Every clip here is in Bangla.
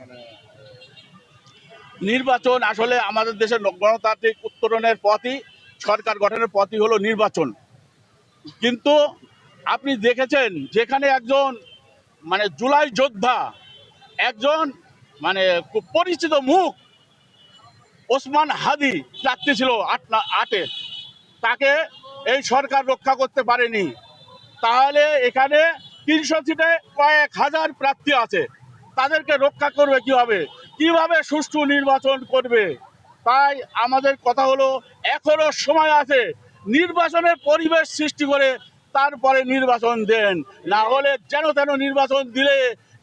মানে নির্বাচন আসলে আমাদের দেশের গণতান্ত্রিক উত্তরণের পথই, সরকার গঠনের পথই হলো নির্বাচন। কিন্তু আপনি দেখেছেন যেখানে একজন মানে জুলাই যোদ্ধা, একজন মানে খুব পরিচিত মুখ, ওসমান হাদি প্রার্থী ছিল আট আটে। তাকে এই সরকার রক্ষা করতে পারেনি। তাহলে এখানে তিনশো সিটে কয়েক হাজার প্রার্থী আছে। তাদেরকে রক্ষা করবে কীভাবে? কীভাবে সুষ্ঠু নির্বাচন করবে? তাই আমাদের কথা হলো, এখনও সময় আছে, নির্বাচনের পরিবেশ সৃষ্টি করে তারপরে নির্বাচন দেন। না হলে যেন তেন নির্বাচন দিলে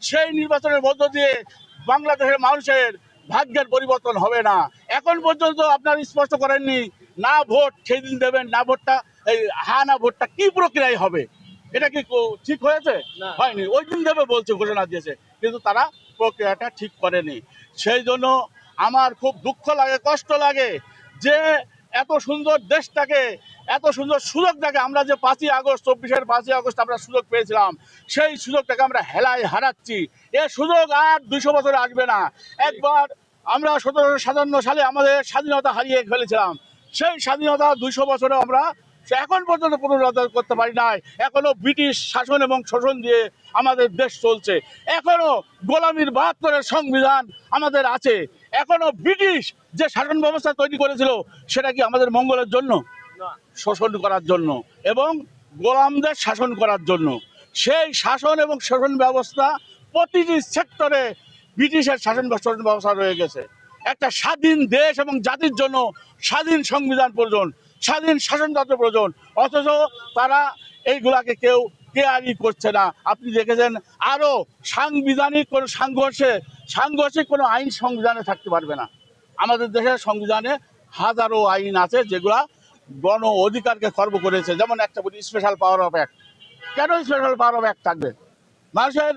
সেই নির্বাচনের মধ্য দিয়ে বাংলাদেশের মানুষের ভাগ্যের পরিবর্তন হবে না। এখন পর্যন্ত আপনারা স্পষ্ট করেননি, না ভোট সেই দিন দেবেন, না ভোটটা, এই হা না ভোটটা কি প্রক্রিয়ায় হবে? এটা কি ঠিক হয়েছে? হয়নি। ওই দিন দেবে বলছে ঘোষণা দিয়েছে। কিন্তু তারা প্রক্রিয়াটা ঠিক করেনি। সেই জন্য আমার খুব দুঃখ লাগে কষ্ট লাগে যে এত সুন্দর দেশটাকে এত সুন্দর সুযোগটাকে আমরা যে পাঁচই আগস্ট চব্বিশের পাঁচই আগস্ট আমরা সুযোগ পেয়েছিলাম সেই সুযোগটাকে আমরা হেলায় হারাচ্ছি। এ সুযোগ আর দুশো বছরে আসবে না। একবার আমরা সতেরোশো সাতান্ন সালে আমাদের স্বাধীনতা হারিয়ে ফেলেছিলাম। সেই স্বাধীনতা দুইশো বছরে আমরা এখন পর্যন্ত পুনরুদ্ধার করতে পারি নাই। এখনও ব্রিটিশ শাসন এবং শোষণ দিয়ে আমাদের দেশ চলছে। এখনও গোলামীর বাহাত্তরের সংবিধান আমাদের আছে। এখনও ব্রিটিশ যে শাসন ব্যবস্থা তৈরি করেছিল সেটা কি আমাদের মঙ্গলের জন্য? শোষণ করার জন্য এবং গোলামদের শাসন করার জন্য। সেই শাসন এবং শোষণ ব্যবস্থা প্রতিটি সেক্টরে ব্রিটিশের শাসন শোষণ ব্যবস্থা রয়ে গেছে। একটা স্বাধীন দেশ এবং জাতির জন্য স্বাধীন সংবিধান প্রয়োজন, স্বাধীন শাসনতন্ত্র প্রয়োজন। অথচ তারা এইগুলাকে কেউ কেয়ারই করছে না। আপনি দেখেছেন আরও সাংবিধানিক কোনো সাংঘর্ষে, সাংঘর্ষিক কোনো আইন সংবিধানে থাকতে পারবে না। আমাদের দেশের সংবিধানে হাজারো আইন আছে যেগুলা গণ অধিকারকে খর্ব করেছে। যেমন একটা বলি স্পেশাল পাওয়ার অফ অ্যাক্ট কেন স্পেশাল পাওয়ার অফ অ্যাক্ট থাকবে? মানুষের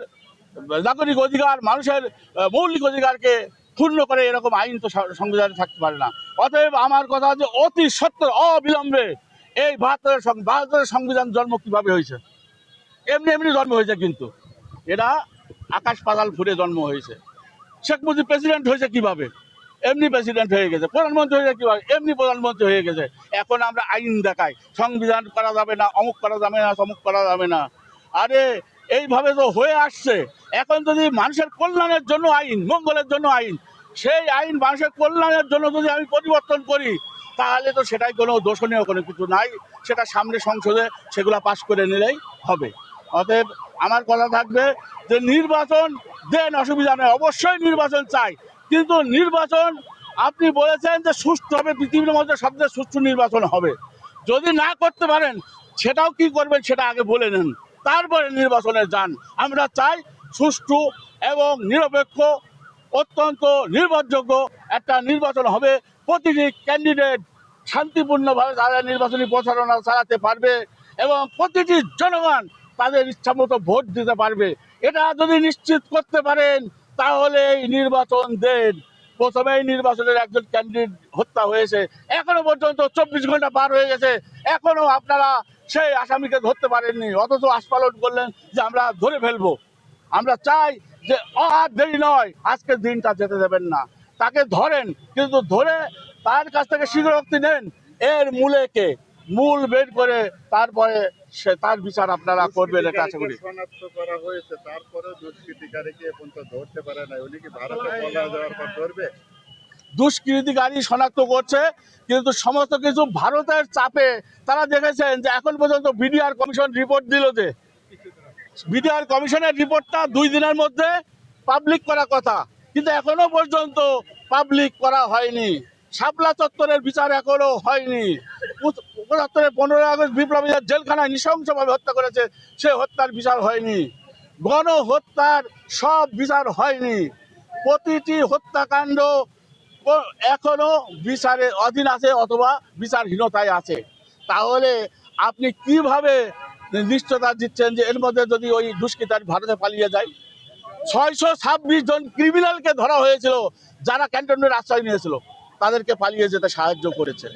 নাগরিক অধিকার, মানুষের মৌলিক অধিকারকে ক্ষুণ্ণ করে এরকম আইন তো সংবিধানে থাকতে পারে না। অতএব আমার কথা যে অতি সত্তর অবিলম্বে এই সং- বাহাত্তরের সংবিধান জন্ম কীভাবে হয়েছে? এমনি এমনি জন্ম হয়েছে কিন্তু। এরা আকাশ পাতাল ফুরে জন্ম হয়েছে। শেখ মুজিব প্রেসিডেন্ট হয়েছে কীভাবে? এমনি প্রেসিডেন্ট হয়ে গেছে, প্রধানমন্ত্রী হয়েছে কীভাবে? এমনি প্রধানমন্ত্রী হয়ে গেছে। এখন আমরা আইন দেখাই, সংবিধান করা যাবে না, অমুক করা যাবে না, তমুক করা যাবে না। আরে এইভাবে তো হয়ে আসছে। এখন যদি মানুষের কল্যাণের জন্য আইন, মঙ্গলের জন্য আইন, সেই আইন মানুষের কল্যাণের জন্য যদি আমি পরিবর্তন করি, তাহলে তো সেটাই কোনো দোষণীয় কোনো কিছু নাই। সেটা সামনে সংসদে সেগুলো পাশ করে নিলেই হবে। অতএব আমার কথা থাকবে যে নির্বাচন দেন অসুবিধা নেই, অবশ্যই নির্বাচন চাই। কিন্তু নির্বাচন, আপনি বলেছেন যে সুষ্ঠু হবে, পৃথিবীর মধ্যে সবচেয়ে সুষ্ঠু নির্বাচন হবে। যদি না করতে পারেন, সেটাও কি করবেন সেটা আগে বলে নেন। তারপরে নির্বাচনে যান। আমরা চাই সুষ্ঠু এবং নিরপেক্ষ, অত্যন্ত নির্ভরযোগ্য একটা নির্বাচন হবে। প্রতিটি ক্যান্ডিডেট শান্তিপূর্ণভাবে তারা নির্বাচনী প্রচারণা চালাতে পারবে এবং প্রতিটি জনগণ তাদের ইচ্ছামতো ভোট দিতে পারবে। এটা যদি নিশ্চিত করতে পারেন, তাহলে এই নির্বাচন দেন। প্রথমেই নির্বাচনের একজন ক্যান্ডিডেট হত্যা হয়েছে। এখনও পর্যন্ত চব্বিশ ঘণ্টা পার হয়ে গেছে। এখনও আপনারা সেই আসামিকে ধরতে পারেননি। অথচ আস্ফালন করলেন যে আমরা ধরে ফেলব। আমরা চাই যে, আর দেরি নয়, আজকের দিনটা যেতে দেবেন না। তাকে ধরেন, কিন্তু ধরে তার কাছ থেকে স্বীকারোক্তি নেন। এর মূলে কে? মূল বের করে তারপরে সে তার বিচার আপনারা করবেন এটা আশা করি। শনাক্ত করা হয়েছে তারপরে দুষ্কৃতিকারীকে এখন তো ধরতে পারে না উনি কি ভারতে পলা যাওয়ার পর ধরবে? দুষ্কৃতিকারী শনাক্ত করছে কিন্তু সমস্ত কিছু ভারতের চাপে তারা দেখেছেন যে এখন পর্যন্ত বিডিআর কমিশন রিপোর্ট দিল যে বিডিআর কমিশনের রিপোর্টটা দুই দিনের মধ্যে পাবলিক করা কথা কিন্তু এখনও পর্যন্ত পাবলিক করা হয়নি। শাপলা চত্বরের বিচার এখনও হয়নি। পঁচাত্তরের পনেরোই আগস্ট বিপ্লবীদের জেলখানায় নৃশংসভাবে হত্যা করেছে, সে হত্যার বিচার হয়নি। গণহত্যার সব বিচার হয়নি। প্রতিটি হত্যাকাণ্ড এখনও বিচারের অধীন আছে অথবা বিচারহীনতায় আছে। তাহলে আপনি কীভাবে নিশ্চয়তা দিচ্ছেন যে এর মধ্যে যদি ওই দুষ্কৃতার ভারতে পালিয়ে যায়? ছয়শো ছাব্বিশ জন ক্রিমিনালকে ধরা হয়েছিল, যারা ক্যান্টনমেন্ট আশ্রয় নিয়েছিল। তাদেরকে পালিয়ে যেতে সাহায্য করেছে।